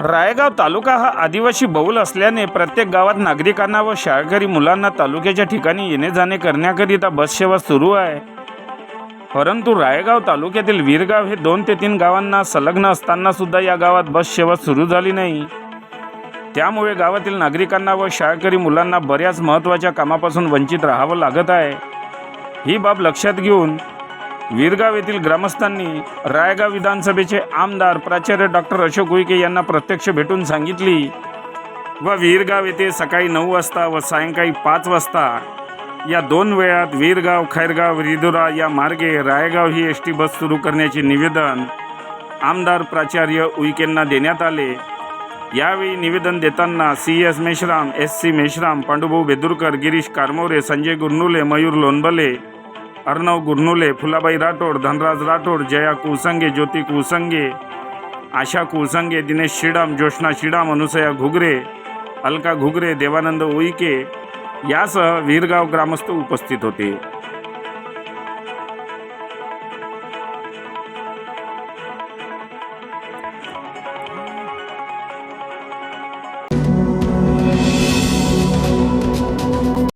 रायगाव तालुका हा आदिवासी बहुल असल्याने प्रत्येक गावात नागरिकांना व शाळकरी मुलांना तालुक्याच्या ठिकाणी येणे जाणे करण्याकरिता बस सेवा सुरू आहे. परंतु रायगाव तालुक्यातील वीरगाव हे दोन ते तीन गावांना संलग्न असताना सुद्धा या गावात बस सेवा सुरू झाली नाही. त्यामुळे गावातील नागरिकांना व शाळकरी मुलांना बऱ्याच महत्त्वाच्या कामापासून वंचित राहावं लागत आहे. ही बाब लक्षात घेऊन वीरगाव येथील ग्रामस्थांनी रायगाव विधानसभेचे आमदार प्राचार्य डॉक्टर अशोक उईके यांना प्रत्यक्ष भेटून सांगितली व वीरगाव येथे सकाळी नऊ वाजता व सायंकाळी पाच वाजता या दोन वेळात वीरगाव खैरगाव रिदुरा या मार्गे रायगाव ही एस टी बस सुरू करण्याचे निवेदन आमदार प्राचार्य उईकेंना देण्यात आले. यावेळी निवेदन देताना C S Meshram S C Meshram Pandubhau Bedurkar Girish Karmore Sanjay Gurnule Mayur Lonbale Arnav Gurnule Phulabai Rathod Dhanraj Rathod Jaya Kusange Jyoti Kusange Asha Kulsange Dinesh Shidam Joshna Shidam Anusaya Ghugre Alka Ghugre Devanand Uike यासह वीरगाव ग्रामस्थ उपस्थित होते.